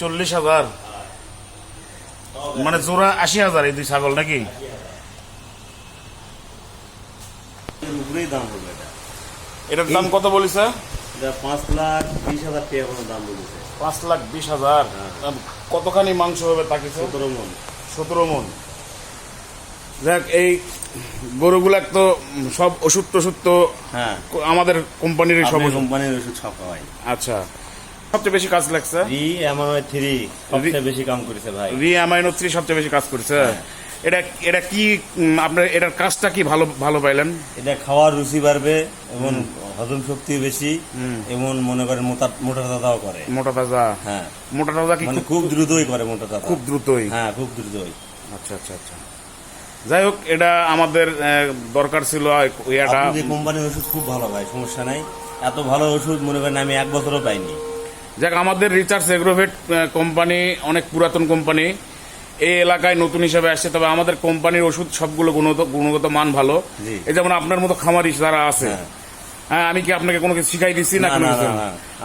চল্লিশ হাজার। মানে জোড়া আশি হাজার এই দুই ছাগল নাকি? উপরেই দাম হবে এটা। এটার দাম কত বলিছে? পাঁচ লাখ বিশ হাজার টাকা দাম বলেছে পাঁচ লাখ বিশ হাজার। কতখানি মাংস হবে তা কিছু সতেরো মন। সতেরো মন। যাক এই গরুগুলার তো সব ওষুধ টষুধ তো হ্যাঁ। আমাদের কোম্পানির সব কোম্পানির ওষুধ ছাপা হয়। আচ্ছা। সবচেয়ে বেশি কাজ লাগছে? রি এমআই থ্রি সবচেয়ে বেশি কাম করেছে ভাই। রি অ্যামাইনো থ্রি সবচেয়ে বেশি কাজ করছে? হ্যাঁ। এটা এটা কি আপনার এটার কাজটা কি ভালো ভালো পাইলেন? এটা খাওয়ার রুচি বাড়বে এবং হজম শক্তি বেশি এবং মনে করেন মোটা মোটা দাদাও করে। মোটা তাজা? হ্যাঁ। মোটা তাজা কি মানে খুব- দ্রুতই করে মোটা দাদা খুব দ্রুতই? হ্যাঁ খুব দ্রুতই। আচ্ছা আচ্ছা আচ্ছা। যাই হোক এটা আমাদের দরকার ছিল ইয়াটা। যে কোম্পানির ওষুধ খুব ভালো ভাই সমস্যা নাই। এত ভালো ওষুধ মনে করেন আমি এক বছরও পাইনি। যাক আমাদের রিচার্জ এগ্রোভেট কোম্পানি অনেক পুরাতন কোম্পানি। এই এলাকায় নতুন হিসাবে আসছে তবে আমাদের কোম্পানির ওষুধ সবগুলো গুণগত মান ভালো। এই যেমন আপনার মতো খামারি যারা আছে। হ্যাঁ। আমি কি আপনাকে কোনো কিছু শিখাই দিচ্ছি না কোনো কিছু?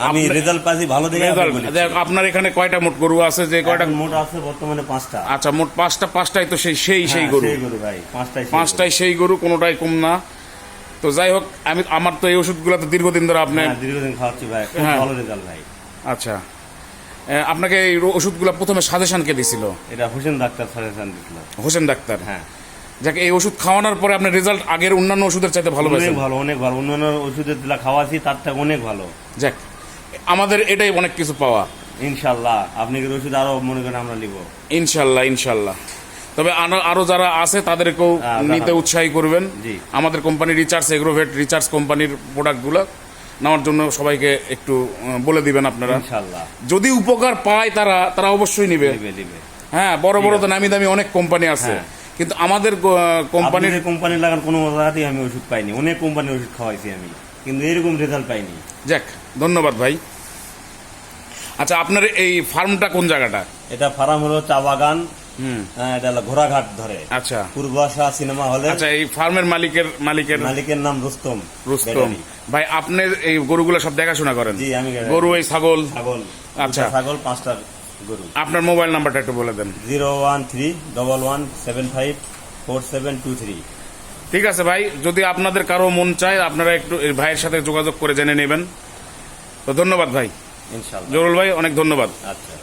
আমি রেজাল্ট পাইছি ভালো দেখে আপনার এখানে কয়টা মোট গরু আছে যে কয়টা মোট আছে বর্তমানে পাঁচটা। আচ্ছা মোট পাঁচটা পাঁচটাই তো সেই সেই সেই হ্যাঁ, গরু। ভাই পাঁচটাই সেই পাঁচটাই সেই গরু কোনোটাই কম না। তো যাই হোক আমি আমার তো এই ওষুধগুলো তো দীর্ঘদিন ধরে আপনি হ্যাঁ, দীর্ঘদিন খাওয়াচ্ছি ভাই হ্যাঁ। ভালো রেজাল্ট ভাই। আচ্ছা। আপনাকে এই ওষুধগুলো প্রথমে সাজেশন কে দিছিল? এটা হোসেন ডাক্তার সাজেশন দিছিল। হোসেন ডাক্তার। হ্যাঁ। যাকে এই ওষুধ খাওয়ানোর পরে আপনার রেজাল্ট আগের অন্যান্য ওষুধের চাইতে ভালো অনেক ভালো অনেক ভালো। অন্যান্য ওষুধের যেটা খাওয়াছি তার থেকে অনেক ভালো। যাক আমাদের এটাই অনেক কিছু পাওয়া। ইনশাল্লাহ আপনি কি ওষুধ আরও মনে করেন আমরা নিব? ইনশাল্লাহ ইনশাল্লাহ। তবে আরো- যারা আছে তাদেরকেও হ্যাঁ, নিতে উৎসাহী করবেন। আমাদের কোম্পানি রিচার্জ এগ্রোভেট রিচার্জ কোম্পানির প্রোডাক্টগুলো নেওয়ার জন্য সবাইকে একটু বলে দিবেন আপনারা। যদি উপকার পায় তারা তারা অবশ্যই নিবে। নিবে নিবে। হ্যাঁ বড় বড় তো নামি দামি অনেক কোম্পানি আছে। হ্যাঁ। কিন্তু আমাদের কোম্পানির কোম্পানির কোম্পানি লাগান কোনো জায়গাতেই আমি ওষুধ পাইনি। অনেক কোম্পানির ওষুধ খাওয়াইছি আমি। কিন্তু এরকম রেজাল্ট পাইনি। যাক ধন্যবাদ ভাই। আচ্ছা আপনার এই ফার্মটা কোন জায়গাটা? এটা ফার্ম হলো চা বাগান। হ্যাঁ, এটা হলো ঘোড়াঘাট ধরে। আচ্ছা। পূর্বাশা সিনেমা হলে আচ্ছা এই ফার্মের মালিকের মালিকের মালিকের নাম রুস্তম রুস্তম। ভাই আপনি এই গরুগুলো সব দেখাশোনা করেন? জি আমি গরু এই ছাগল? ছাগল। আচ্ছা। ছাগল পাঁচটা গরু আপনার মোবাইল নাম্বারটা একটু বলে দেন। Zero one three double one seven five four seven two three. ঠিক আছে ভাই যদি আপনাদের কারও মন চায় আপনারা একটু ভাইয়ের সাথে যোগাযোগ করে জেনে নেবেন। তো ধন্যবাদ ভাই। ইনশাল্লাহ। জরুল ভাই অনেক ধন্যবাদ। আচ্ছা।